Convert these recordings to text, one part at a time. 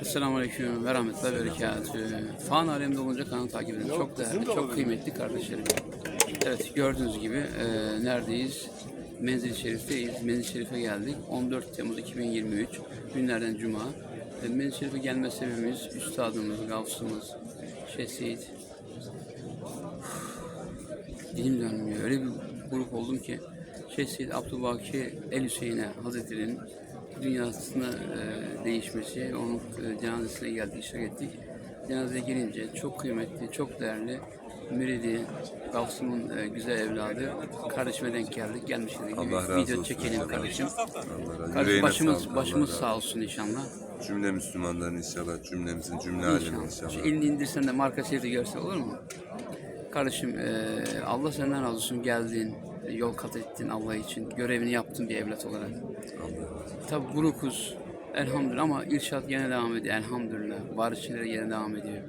Esselamu Aleyküm ve Rahmetullah ve Berekatü. Fan alemde olunca kanalı takip edin. Çok değerli, çok kıymetli kardeşlerim. Evet gördüğünüz gibi e, neredeyiz? Menzil-i Şerif'teyiz. Menzil-i Şerif'e geldik. 14 Temmuz 2023 günlerden Cuma. E, Menzil-i Şerif'e gelme sebebimiz Üstadımız, Gavsımız, Şeyh Seyit. Dilim dönmüyor. Öyle bir grup oldum ki Şeyh Seyyid Abdülbaki El Hüseyin'e Hazretleri'nin dünyasına e, değişmesi, onun e, cenazesine geldik, iştirak ettik. Cenazeye gelince çok kıymetli, çok değerli müridi, Gavsım'ın e, güzel evladı kardeşime denk geldik. Gelmiş dedik. Allah razı video olsun. çekelim kardeşim. Allah razı Kardeş, Yüreğine başımız sağlık, başımız razı sağ olsun inşallah. Cümle Müslümanların inşallah, cümlemizin, cümle alemin İnşallah. Şu elini indirsen de marka şeridi görse olur mu? Kardeşim eee, Allah senden razı olsun geldin, yol kat ettin Allah için, görevini yaptın bir evlat olarak. Tabi burukuz, elhamdülillah ama irşat yine devam ediyor elhamdülillah. Varisçileri yine devam ediyor.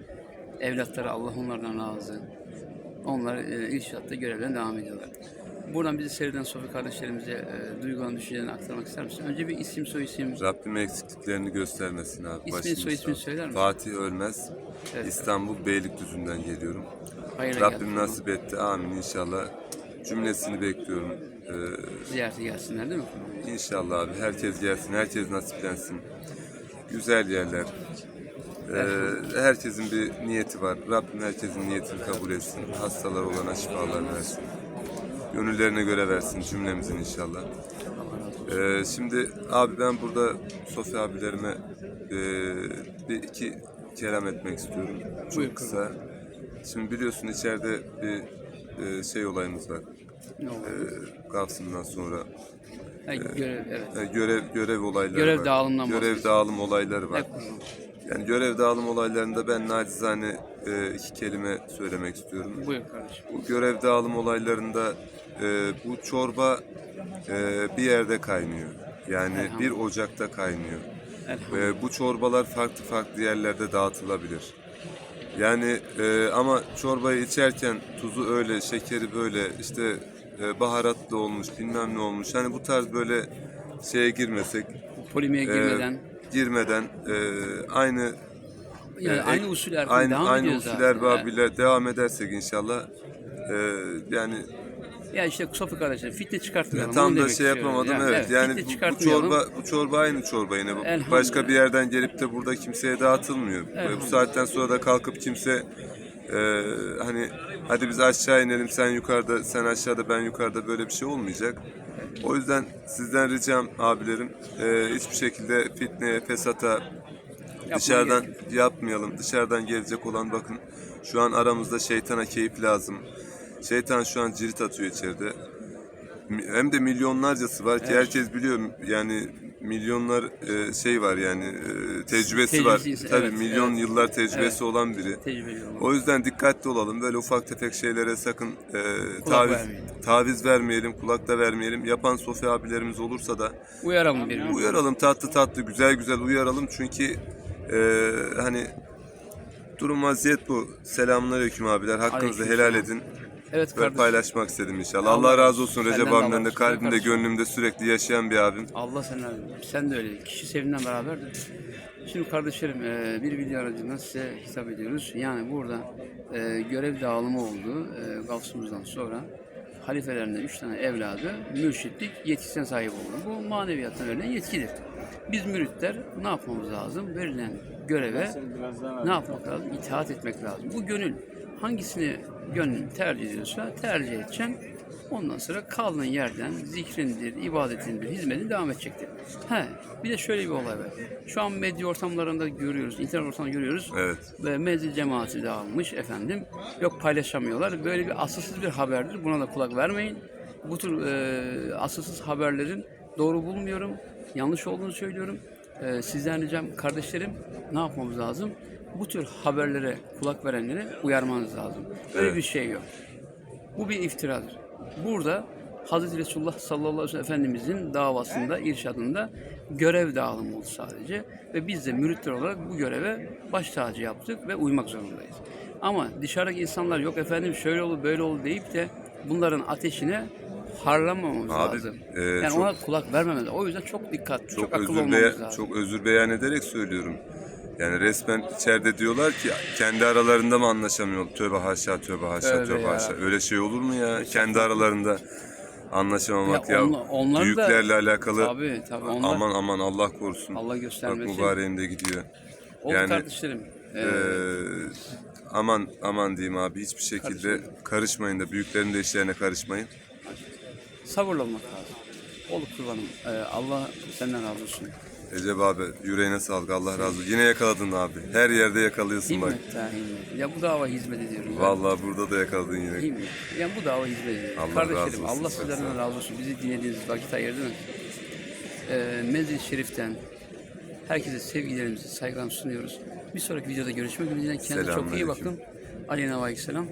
Evlatları Allah onlardan razı. Onlar e, irşatta görevlerine devam ediyorlar. Buradan bizi seyreden Sofi kardeşlerimize e, duygularını, düşüncelerini aktarmak ister misin? Önce bir isim, soy isim, Rabbim eksikliklerini göstermesin abi. İsmini, soy ismini söyler misin? Fatih Ölmez. Evet. İstanbul Beylikdüzü'nden geliyorum. hayırlı Rabbim gelsin. nasip etti. Amin inşallah. Cümlesini bekliyorum. Ee, Ziyarete gelsinler değil mi? İnşallah abi herkes gelsin, herkes nasiplensin. Güzel yerler. Ee, herkesin bir niyeti var. Rabbim herkesin niyetini kabul etsin. Hastalar olana şifalar versin. Gönüllerine göre versin cümlemizin inşallah. Ee, şimdi abi ben burada Sofya abilerime e, bir iki kelam etmek istiyorum. Buyur. Çok kısa. Şimdi biliyorsun içeride bir e, şey olayımız var. Ne olur? Ee, Gavsım'dan sonra Ha, görev, evet. yani görev görev olayları Görev var. dağılımından Görev bahsediyorsun. dağılım olayları var. Hep. Yani görev dağılım olaylarında ben nacizane e, iki kelime söylemek istiyorum. Buyur kardeşim. Bu görev dağılım olaylarında e, bu çorba e, bir yerde kaynıyor. Yani bir ocakta kaynıyor. Elhamdülillah. Ve bu çorbalar farklı farklı yerlerde dağıtılabilir. Yani e, ama çorbayı içerken tuzu öyle, şekeri böyle, işte e, baharatlı olmuş, bilmem ne olmuş. Hani bu tarz böyle şeye girmesek, Polimiğe e, girmeden girmeden e, aynı yani e, aynı usul aynı devam aynı ediyoruz usuller zaten. babıyla devam edersek inşallah e, yani Ya işte Sofi kardeşim fitne çıkartmayalım. tam da demek şey istiyorum. yapamadım evet. Yani fitne bu, bu çıkartmayalım. çorba bu çorba aynı çorba yine. Bu Elhamdülillah. Başka bir yerden gelip de burada kimseye dağıtılmıyor. Bu saatten sonra da kalkıp kimse e, hani hadi biz aşağı inelim sen yukarıda sen aşağıda ben yukarıda böyle bir şey olmayacak. O yüzden sizden ricam abilerim e, hiçbir şekilde fitneye, fesata dışarıdan yapmayalım. Dışarıdan gelecek olan bakın şu an aramızda şeytana keyif lazım. Şeytan şu an cirit atıyor içeride. Hem de milyonlarcası var ki herkes biliyor yani milyonlar e, şey var yani e, tecrübesi var. Tecrübesi, Tabii evet, milyon evet. yıllar tecrübesi Evet. olan biri. Tecrübeli. O yüzden dikkatli olalım. Böyle ufak tefek şeylere sakın e, taviz vermeyelim. taviz vermeyelim, kulak da vermeyelim. Yapan Sofya abilerimiz olursa da Uyaralım birbirimizi. uyaralım tatlı tatlı güzel güzel uyaralım çünkü e, hani durum vaziyet bu. Selamünaleyküm abiler. Hakkınızı helal edin. Evet Böyle kardeşim. paylaşmak istedim inşallah. Allah Allah razı olsun Recep de abimden de kalbimde Kardeşim. gönlümde sürekli yaşayan bir abim. Allah senden sen de öyle. Kişi sevinden beraberdir. Şimdi kardeşlerim e, bir video aracılığıyla size hitap ediyoruz. Yani burada e, görev dağılımı oldu. E, Gavsımızdan sonra halifelerinden üç tane evladı mürşitlik yetkisine sahip oldu. Bu maneviyattan verilen yetkidir. Biz müritler ne yapmamız lazım? Verilen göreve ne yapmak lazım? İtaat etmek lazım. Bu gönül hangisini gönlün tercih ediyorsa tercih edeceksin. Ondan sonra kaldığın yerden zikrindir, ibadetindir, hizmetin devam edecektir. He, bir de şöyle bir olay var. Şu an medya ortamlarında görüyoruz, internet ortamında görüyoruz. Evet. Ve mezil cemaati dağılmış efendim. Yok paylaşamıyorlar. Böyle bir asılsız bir haberdir. Buna da kulak vermeyin. Bu tür e, asılsız haberlerin doğru bulmuyorum. Yanlış olduğunu söylüyorum. E, sizden ricam kardeşlerim ne yapmamız lazım? Bu tür haberlere kulak verenlere uyarmanız lazım. Öyle Evet. bir şey yok. Bu bir iftiradır. Burada Hazreti Resulullah sallallahu aleyhi ve sellem Efendimizin davasında, irşadında görev dağılımı oldu sadece. Ve biz de müritler olarak bu göreve baş tacı yaptık ve uymak zorundayız. Ama dışarıdaki insanlar yok efendim şöyle olur böyle olur deyip de bunların ateşine harlamamamız Abi, lazım. e, yani çok- ona kulak vermememiz O yüzden çok dikkat, çok, Çok, akıllı olmamız lazım. çok özür beyan ederek söylüyorum. Yani resmen içeride diyorlar ki kendi aralarında mı anlaşamıyor? Tövbe haşa, tövbe haşa, Tövbe tövbe ya. haşa. Öyle şey olur mu ya? Kendi aralarında anlaşamamak Ya onla- onlar da- büyüklerle alakalı. Tabii tabii onlar Aman aman Allah korusun. Allah Bak göstermesin. mübareğim de gidiyor. Oldu yani- kardeşlerim. Ee, Ee, aman aman diyeyim abi hiçbir şekilde karışmayın da büyüklerin de işlerine karışmayın. sabırlı olmak lazım. Oldu kurbanım. Ee, Allah senden razı olsun. Recep abi yüreğine sağlık Allah razı olsun. Yine yakaladın abi. Her yerde yakalıyorsun bak. Himmet himmet. Ya bu dava hizmet ediyorum. Vallahi burada da yakaladın yine. Himmet. Ya bu dava hizmet ediyorum. Allah Kardeşlerim razı olsun, Allah sizlerden razı olsun. Bizi dinlediğiniz vakit ayırdınız. Ee, Mezri Şerif'ten herkese sevgilerimizi, saygılarımızı sunuyoruz. Bir sonraki videoda görüşmek ümidiyle. Kendinize çok iyi bakın. Aleyna ve selam.